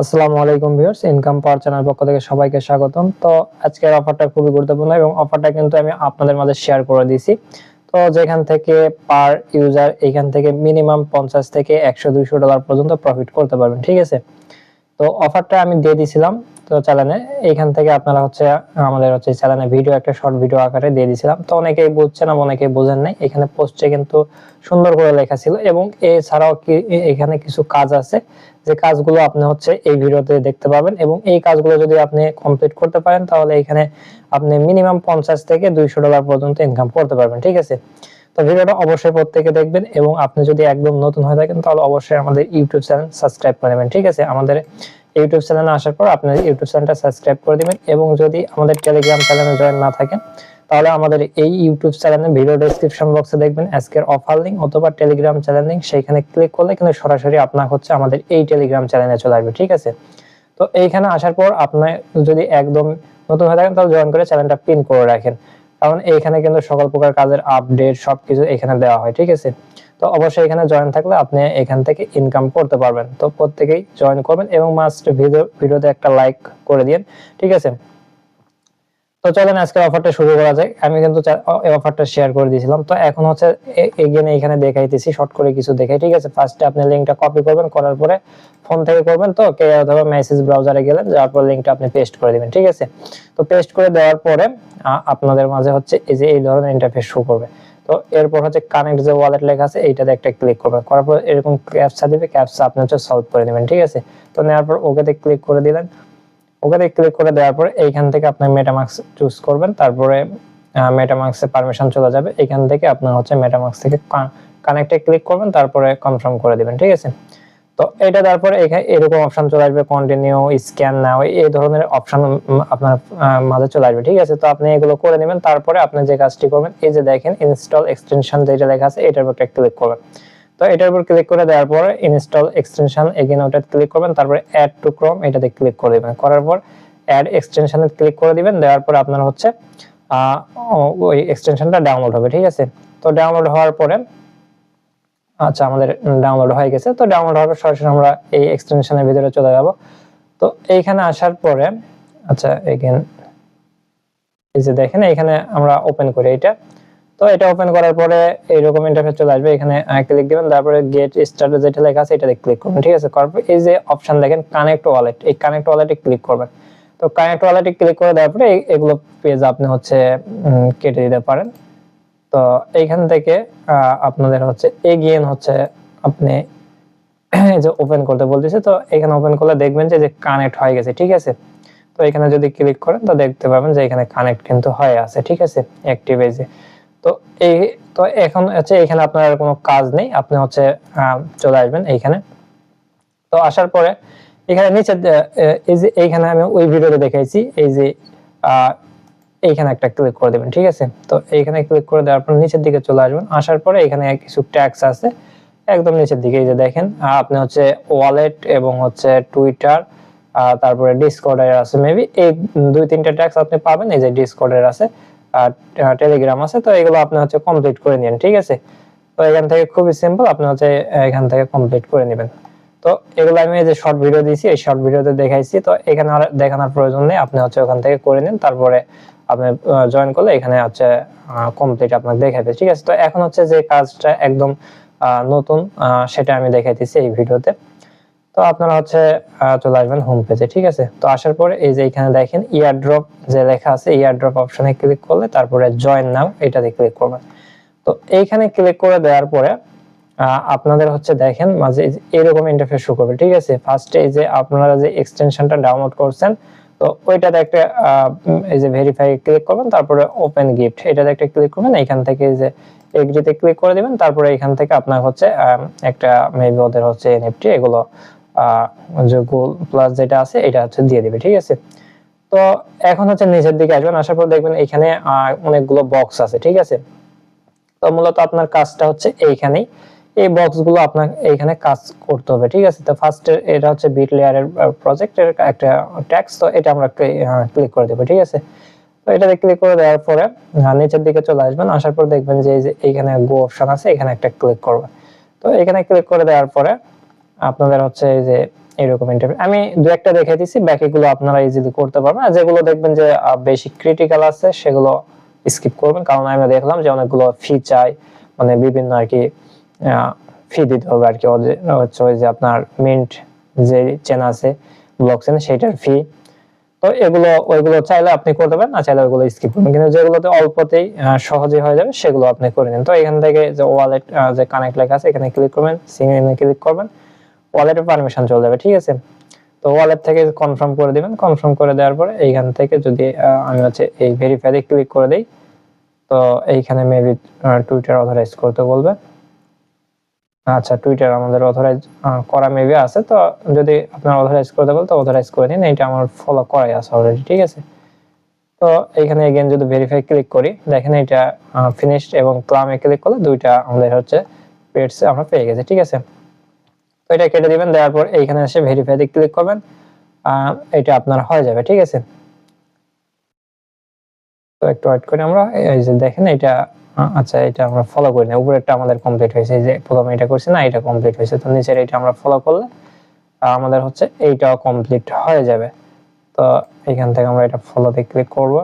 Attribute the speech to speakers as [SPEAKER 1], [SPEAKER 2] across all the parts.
[SPEAKER 1] আসসালামু আলাইকুম viewers income পাওয়ার channel পক্ষ থেকে সবাইকে স্বাগতম। তো আজকের অফারটা খুবই গুরুত্বপূর্ণ এবং অফারটা কিন্তু আমি আপনাদের মাঝে শেয়ার করে দিয়েছি। তো যেখান থেকে পার ইউজার এখান থেকে মিনিমাম পঞ্চাশ থেকে একশো দুইশো ডলার পর্যন্ত প্রফিট করতে পারবেন, ঠিক আছে? তো অফারটা আমি দিয়ে দিয়েছিলাম চ্যানেলে এইখান থেকে আপনারা হচ্ছে, আমাদের হচ্ছে চ্যানেলে ভিডিও একটা শর্ট ভিডিও আকারে দিয়ে দিয়েছিলাম তো অনেকেই বুঝছেন অনেকেই বোঝেন নাই। এখানে পোস্টে কিন্তু সুন্দর করে লেখা ছিল এবং এছাড়াও কি, এখানে কিছু কাজ আছে। যে কাজগুলো আপনি হচ্ছে এই ভিডিওতে দেখতে পাবেন এবং এই কাজগুলো যদি আপনি কমপ্লিট করতে পারেন, তাহলে এখানে আপনি মিনিমাম পঞ্চাশ থেকে দুইশো ডলার পর্যন্ত ইনকাম করতে পারবেন, ঠিক আছে? তো ভিডিওটা অবশ্যই প্রত্যেকে দেখবেন এবং আপনি যদি একদম নতুন হয়ে থাকেন, তাহলে অবশ্যই আমাদের ইউটিউব চ্যানেল সাবস্ক্রাইব করে নেবেন, ঠিক আছে? আমাদের ইউটিউব চ্যানেলে আসার পর আপনি ইউটিউব চ্যানেলটা সাবস্ক্রাইব করে দিবেন এবং যদি আমাদের টেলিগ্রাম চ্যানেলে জয়েন না থাকেন, তাহলে আমাদের এই ইউটিউব চ্যানেলে ভিডিও ডেসক্রিপশন বক্সে দেখবেন আজকের অফার লিঙ্ক অথবা টেলিগ্রাম চ্যানেল লিঙ্ক সেইখানে ক্লিক করলে কিন্তু সরাসরি আপনার হচ্ছে আমাদের এই টেলিগ্রাম চ্যানেলে চলে আসবে, ঠিক আছে? তো এইখানে আসার পর আপনার যদি একদম নতুন হয়ে থাকেন, তাহলে জয়েন করে চ্যানেলটা পিন করে রাখেন। কারণ এইখানে কিন্তু সকল প্রকার কাজের আপডেট সবকিছু এখানে দেওয়া হয়, ঠিক আছে? তো অবশ্যই এখানে জয়েন থাকলে আপনি এখান থেকে ইনকাম করতে পারবেন। তো প্রত্যেকেই জয়েন করবেন এবং মাস্ট ভিডিও ভিডিওতে একটা লাইক করে দিন ঠিক আছে? তো চলেন, আজকের অফারটা শুরু করা যায় আমি কিন্তু এই অফারটা শেয়ার করে দিয়েছিলাম। তো এখন হচ্ছে এগেন এখানে দেখাইতেছি শর্ট করে কিছু দেখাই। ঠিক আছে? ফার্স্টে আপনি লিংকটা কপি করবেন, করার পরে ফোন থেকে করবেন তো, কে অথবা মেসেজ ব্রাউজারে গেলেন, যাওয়ার পর লিংকটা আপনি পেস্ট করে দিবেন, ঠিক আছে? তো পেস্ট করে দেওয়ার পরে আপনাদের মাঝে হচ্ছে এই যে এই ধরনের ইন্টারফেস শো করবে। তো এরপর হচ্ছে কানেক্ট যে ওয়ালেট লেখা আছে, এইটাতে একটা ক্লিক করবেন। করার পর এরকম ক্যাপসা দিবে ক্যাপসা আপনি হচ্ছে সলভ করে নেবেন, ঠিক আছে? তো নেওয়ার পর ওকেতে ক্লিক করে দিলেন। ওখানে ক্লিক করে দেওয়ার পরে এইখান থেকে আপনি মেটামাক্স চুজ করবেন, তারপরে মেটামাক্সে পারমিশন চলে যাবে। এখান থেকে আপনার হচ্ছে মেটামাক্স থেকে কানেক্টে ক্লিক করবেন, তারপরে কনফার্ম করে দিবেন, ঠিক আছে? তো এটা তারপরে এখানে এরকম অপশন চলে আসবে কন্টিনিউ স্ক্যান নাও এই ধরনের অপশন আপনার মাঝে চলে আসবে, ঠিক আছে? তো আপনি এগুলো করে নেবেন, তারপরে আপনি যে কাজটি করবেন, এই যে দেখেন ইনস্টল এক্সটেনশন যেটা লেখা আছে, এটার উপর ক্লিক করবেন। তো এটার উপর ক্লিক করে দেওয়ার পরে ইনস্টল এক্সটেনশন এগেন ওটা ক্লিক করবেন, তারপরে অ্যাড টু ক্রোম এটাতে ক্লিক করে দিবেন। করার পর অ্যাড এক্সটেনশনে ক্লিক করে দিবেন, দেওয়ার পরে আপনার হচ্ছে ওই এক্সটেনশনটা ডাউনলোড হবে, ঠিক আছে? তো ডাউনলোড হওয়ার পরে আচ্ছা আমাদের ডাউনলোড হয়ে গেছে। তো ডাউনলোড হওয়ার পর সরাসরি আমরা এই এক্সটেনশনের ভিতরে চলে যাব। তো এইখানে আসার পরে আচ্ছা এগেন এই যে দেখেন এখানে আমরা ওপেন করি এটা। তো এটা ওপেন করার পরে এইরকম ইন্টারফেস চলে আসবে, এখানে ক্লিক দিবেন, তারপরে গেট স্টার্ট যেটা লেখা আছে এটাতে ক্লিক করবেন, ঠিক আছে? করার এই যে অপশন দেখেন কানেক্ট ওয়ালেট এই কানেক্ট ওয়ালেটে ক্লিক করবেন। তো কানেক্ট ওয়ালেটে ক্লিক করে দেওয়ার পরে এগুলো পেজ আপনি হচ্ছে কেটে দিতে পারেন। তো এইখান থেকে আপনাদের হচ্ছে এগেইন হচ্ছে আপনি যে ওপেন করতে বলতেছে, তো এখানে ওপেন করলে দেখবেন যে কানেক্ট হয়ে গেছে, ঠিক আছে? তো এখানে যদি ক্লিক করেন, তো দেখতে পাবেন যে এখানে কানেক্ট কিন্তু হয়ে আছে, ঠিক আছে? অ্যাক্টিভ এই তো এই, তো এখন হচ্ছে এখানে আপনার কোনো কাজ নেই। আপনি হচ্ছে চলে আসবেন এইখানে। তো আসার পরে এখানে নিচে এই যে এইখানে আমি ওই ভিডিওতে দেখাইছি। এই যে এইখানে একটা ক্লিক করে দেবেন, ঠিক আছে? তো এইখানে ক্লিক করে দেওয়ার পর নিচের দিকে চলে আসবেন। আসার পরে এখানে কিছু ট্যাক্স আছে। একদম নিচের দিকে যে দেখেন আপনি হচ্ছে ওয়ালেট এবং হচ্ছে টুইটার তারপরে ডিসকর্ডের আছে মেবি এই দুই, তিনটা ট্যাক্স আপনি পাবেন। এই যে ডিসকর্ডের আছে। টেলিগ্রাম আছে, তো এগুলো আপনি হচ্ছে কমপ্লিট করে নিন ঠিক আছে? তো এখান থেকে খুবই সিম্পল আপনি হচ্ছে এখান থেকে কমপ্লিট করে নেবেন। তো এগুলো আমি এই যে শর্ট ভিডিও দিয়েছি, এই শর্ট ভিডিওতে দেখাইছি, তো এখানে আর দেখানোর প্রয়োজন নেই, আপনি হচ্ছে ওখান থেকে করে নিন, তারপরে আপনি জয়েন করলে এখানে হচ্ছে কমপ্লিট আপনাকে দেখাবে, ঠিক আছে? তো এখন হচ্ছে যে কাজটা একদম নতুন সেটা আমি দেখাইতেছি এই ভিডিওতে তো আপনারা হচ্ছে চলে আসবেন হোম পেজে ঠিক আছে? তো আসার পরে এই যে এখানে দেখেন ইয়ার ড্রপ যে লেখা আছে ইয়ার ড্রপ অপশনে ক্লিক করলে তারপরে জয়েন নাও, এটাতে ক্লিক করবেন। তো এইখানে ক্লিক করে দেওয়ার পরে আপনাদের হচ্ছে দেখেন, মাঝে এরকম ইন্টারফেস শো করবে, ঠিক আছে? ফার্স্টে যে আপনারা যে এক্সটেনশনটা ডাউনলোড করছেন, তো ওইটাতে একটা এই যে ভেরিফাই ক্লিক করবেন, তারপরে ওপেন গিফট এটাতে একটা ক্লিক করবেন এখান থেকে যে এগ্রিতে ক্লিক করে দিবেন, তারপরে এখান থেকে আপনার হচ্ছে একটা মেবি ওদের হচ্ছে এনএফটি এগুলো যে গোল প্লাস যেটা আছে, এটা হচ্ছে দিয়ে দিবে, ঠিক আছে? তো এখন হচ্ছে নিচের দিকে আসবেন, আসার পর দেখবেন এখানে অনেকগুলো বক্স আছে, ঠিক আছে? তো মূলত আপনার কাজটা হচ্ছে এইখানেই। এই বক্সগুলো আপনার এইখানে কাজ করতে হবে, ঠিক আছে? তো ফার্স্ট এটা হচ্ছে বিট লেয়ারের প্রজেক্টের একটা ট্যাক্স তো এটা আমরা ক্লিক করে দেবো, ঠিক আছে? তো এটাতে ক্লিক করে দেওয়ার পরে নিচের দিকে চলে আসবেন, আসার পর দেখবেন যে এই যে এইখানে গো অপশন আছে, এখানে একটা ক্লিক করবেন তো এখানে ক্লিক করে দেওয়ার পরে আপনাদের হচ্ছে এই যে এরকম ইন্টারফেস আমি দু একটা দেখে দিছি, বাকিগুলো আপনারা ইজিলি করতে পারবেন। আর যেগুলো দেখবেন যে বেশি ক্রিটিক্যাল আছে, সেগুলো স্কিপ করবেন। কারণ আমি দেখলাম যে অনেকগুলো ফি চাই মানে বিভিন্ন আর কি ফি দিতে হবে আর কি। হচ্ছে ওই যে আপনার মিন্ট যে চেন আছে ব্লক চেন সেটার ফি তো এগুলো, ওইগুলো চাইলে আপনি করতে পারেন, না চাইলে ওইগুলো স্কিপ করবেন। কিন্তু যেগুলোতে অল্পতেই সহজে হয়ে যাবে, সেগুলো আপনি করে নিন। তো এখান থেকে যে ওয়ালেট যে কানেক্ট লেখা আছে, এখানে ক্লিক করবেন সিঙ্গেল ক্লিক করবেন। ওয়ালেটে পারমিশন চলে যাবে, ঠিক আছে? তো ওয়ালেট থেকে কনফার্ম করে দিবেন কনফার্ম করে দেওয়ার পরে এইখান থেকে যদি আমি হচ্ছে এই ভেরিফাইতে ক্লিক করে দেই, তো এইখানে মেবি টুইটার অথরাইজ করতে বলবে। আচ্ছা টুইটার আমাদের অথরাইজ করা মেবি আছে, তো যদি আপনার অথরাইজ করতে বল তো অথরাইজ করে নিন এটা আমার ফলো করাই আছে অলরেডি ঠিক আছে? তো এইখানে এগেন যদি ভেরিফাই ক্লিক করি, দেখেন এটা ফিনিশড এবং ক্লামে ক্লিক করলে দুইটা আমাদের হচ্ছে পেডস আমরা পেয়ে গেছি, ঠিক আছে? তো এটা কেটে দিবেন, দেওয়ার পর এইখানে এসে ভেরিফাইতে ক্লিক করবেন এটা আপনার হয়ে যাবে, ঠিক আছে? তো একটু ওয়েট করি আমরা, এই যে দেখেন এটা আচ্ছা এটা আমরা ফলো করি না, উপরেরটা আমাদের কমপ্লিট হয়েছে, এই যে প্রথমে এটা করছি না এটা কমপ্লিট হয়েছে, তো নিচের এটা আমরা ফলো করলে আমাদের হচ্ছে এইটাও কমপ্লিট হয়ে যাবে। তো এখান থেকে আমরা এটা ফলোতে ক্লিক করব।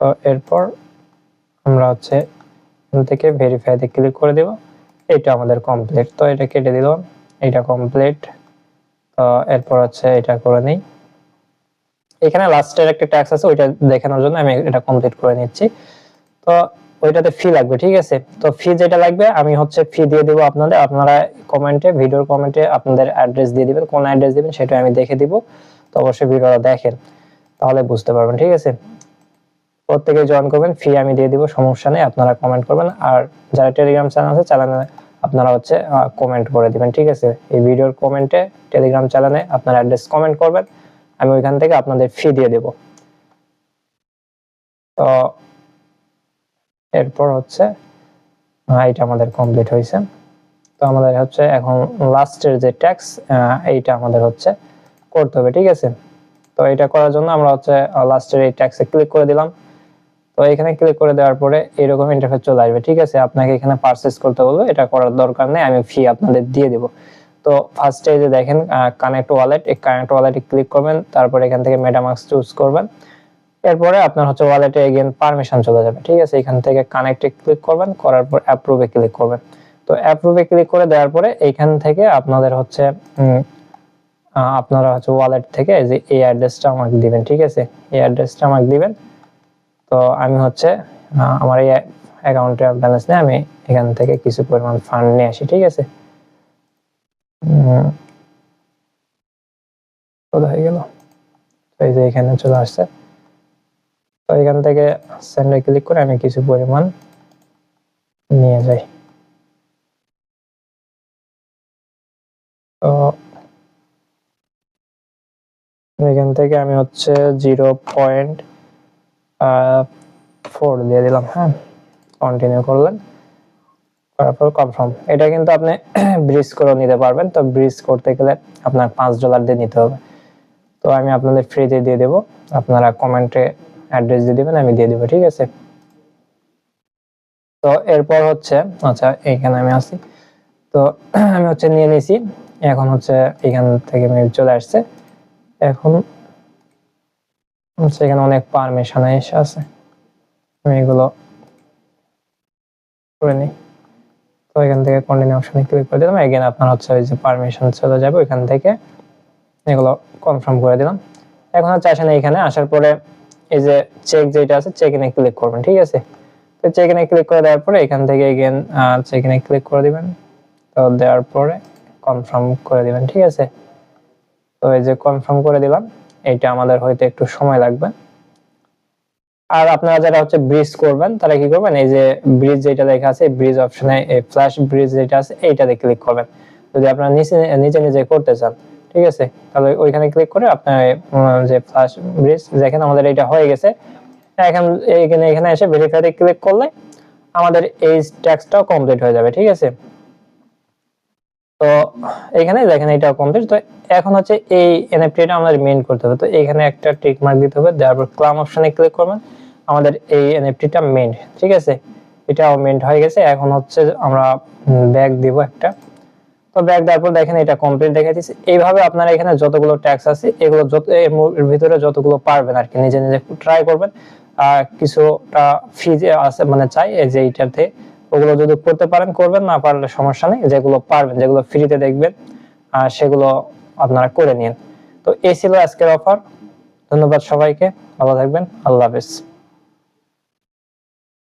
[SPEAKER 1] তো এরপর আমরা হচ্ছে থেকে ভেরিফাইতে ক্লিক করে দেব। এটা আমাদের কমপ্লিট তো এটা কেটে দিলাম। এটা কমপ্লিট তো এরপর হচ্ছে এটা করে নেই। এখানে লাস্টের একটা ট্যাক্স আছে, ওইটা দেখানোর জন্য আমি এটা কমপ্লিট করে নিচ্ছি। তো ওইটাতে ফি লাগবে, ঠিক আছে? তো ফি যেটা লাগবে, আমি হচ্ছে ফি দিয়ে দিব আপনাদের। আপনারা কমেন্টে ভিডিওর কমেন্টে আপনাদের অ্যাড্রেস দিয়ে দিবেন। কোন অ্যাড্রেস দিবেন, সেটা আমি দেখে দিব। তো অবশ্যই ভিডিওটা দেখেন, তাহলে বুঝতে পারবেন, ঠিক আছে? প্রত্যেকে জয়েন করবেন ফি আমি দিয়ে দিব, সমস্যা নেই, আপনারা কমেন্ট করবেন। আর যারা টেলিগ্রাম চ্যানেল আছে চ্যানেলে আপনারা হচ্ছে কমেন্ট করে দিবেন, ঠিক আছে? এই ভিডিওর কমেন্টে টেলিগ্রাম চ্যানেলে আপনার অ্যাড্রেস কমেন্ট করবেন, আমি ওইখান থেকে আপনাদের ফি দিয়ে দেব। তো এরপর হচ্ছে এইটা আমাদের কমপ্লিট হয়েছে। তো আমাদের হচ্ছে এখন লাস্টের যে ট্যাক্স এইটা আমাদের হচ্ছে করতে হবে, ঠিক আছে? তো এটা করার জন্য আমরা হচ্ছে লাস্টের এই ট্যাক্সে ক্লিক করে দিলাম। তো এখানে ক্লিক করে দেওয়ার পরে এরকম ইন্টারফেস চলে আসবে। ঠিক আছে? আপনাকে এখানে পারচেস করতে বলব। এটা করার দরকার নেই, আমি ফি আপনাদের দিয়ে দিব। তো ফার্স্টে যে দেখেন কানেক্ট ওয়ালেট এই কানেক্ট ওয়ালেটে ক্লিক করবেন, তারপর এখান থেকে মেটামাক্স চুজ করবেন। এরপরে আপনার হচ্ছে ওয়ালেটে এগেন পারমিশন চলে যাবে। ঠিক আছে? এখান থেকে কানেক্টে ক্লিক করবেন, করার পর অ্যাপ্রুভে ক্লিক করবেন। তো অ্যাপ্রুভে ক্লিক করে দেওয়ার পরে এইখান থেকে আপনাদের হচ্ছে আপনারা হচ্ছে ওয়ালেট থেকে এই যে এই অ্যাড্রেসটা আমাকে দিবেন। ঠিক আছে? এই অ্যাড্রেসটা আমাকে দিবেন। তো আমি হচ্ছে আমার এই অ্যাকাউন্টে ব্যালেন্স নেই আমি এখান থেকে কিছু পরিমাণ ফান্ড নিয়ে আসি, ঠিক আছে? কোথায় গেল। এই যে এখানে চলে আসছে। তো এখান থেকে সেন্ডে ক্লিক করে আমি কিছু পরিমাণ নিয়ে যাই। তো এখান থেকে আমি হচ্ছে জিরো পয়েন্ট ফোর দিয়ে দিলাম হ্যাঁ? কন্টিনিউ করলেন। তারপর কনফার্ম এটা কিন্তু আপনি ব্রিজ করে নিতে পারবেন। তো ব্রিজ করতে গেলে আপনার পাঁচ ডলার দিয়ে নিতে হবে। তো আমি আপনাদের ফ্রিতে দিয়ে দেবো। আপনারা কমেন্টে অ্যাড্রেস দিয়ে দেবেন, আমি দিয়ে দেবো, ঠিক আছে? তো এরপর হচ্ছে আচ্ছা এইখানে আমি আসি। তো আমি হচ্ছে নিয়ে নিয়েছি এখন হচ্ছে এখান থেকে চলে আসছে। এখন হচ্ছে এখানে অনেক পারমিশন এসে আছে। আমি এগুলো করে নিই। তো এখান থেকে কন্টিনিউ অপশনে ক্লিক করে দিলাম। এগেন আপনার হচ্ছে ওই যে পারমিশন চলে যাবে, ওইখান থেকে এগুলো কনফার্ম করে দিলাম। এখন হচ্ছে আসেন এইখানে, আসার পরে এই যে চেক যেটা আছে চেক ইনে ক্লিক করবেন, ঠিক আছে? তো চেক ইনে ক্লিক করে দেওয়ার পরে এখান থেকে এগেন চেক ইনে ক্লিক করে দিবেন। তো দেওয়ার পরে কনফার্ম করে দিবেন, ঠিক আছে? তো এই যে কনফার্ম করে দিলাম। এটা আমাদের হয়তো একটু সময় লাগবে। আর আপনারা যারা হচ্ছে ব্রিজ করবেন, তারা কি করবেন? এই যে ব্রিজ যেটা লেখা আছে, ব্রিজ অপশনে ফ্ল্যাশ ব্রিজ যেটা আছে, এইটাতে ক্লিক করবেন। যদি আপনারা নিচে, নিজে নিজে করতে চান, ঠিক আছে? তাহলে ওইখানে ক্লিক করে আপনার যে ফ্ল্যাশ ব্রিজ যেখানে আমাদের এটা হয়ে গেছে। এখন এখানে এখানে এসে ভেরিফাইতে ক্লিক করলে আমাদের এই ট্যাক্সটাও কমপ্লিট হয়ে যাবে, ঠিক আছে? তো এখানে দেখেন এটা কমপ্লিট তো এখন হচ্ছে এই এনএফটিটা আমাদের মেইন করতে হবে। তো এখানে একটা টিক মার্ক দিতে হবে দেওয়ার পর ক্লাম অপশনে ক্লিক করবেন। আমাদের এই এনএফটিটা মেইন ঠিক আছে? এটাও মেন্ট হয়ে গেছে। এখন হচ্ছে আমরা ব্যাগ দিব একটা। তো ব্যাগ দেওয়ার পর দেখেন এটা কমপ্লিট দেখে দিচ্ছি এইভাবে আপনারা এখানে যতগুলো ট্যাক্স আছে, এগুলো যত, এর ভিতরে যতগুলো পারবেন আর কি নিজে নিজে ট্রাই করবেন। আর কিছুটা ফি আছে মানে চাই, এই যে এইটাতে ওগুলো যদি করতে পারেন, করবেন, না পারলে সমস্যা নেই। যেগুলো পারবেন, যেগুলো ফ্রিতে দেখবেন আর সেগুলো আপনারা করে নিন। তো এই ছিল আজকের অফার ধন্যবাদ সবাইকে। ভালো থাকবেন। আল্লাহ হাফেজ।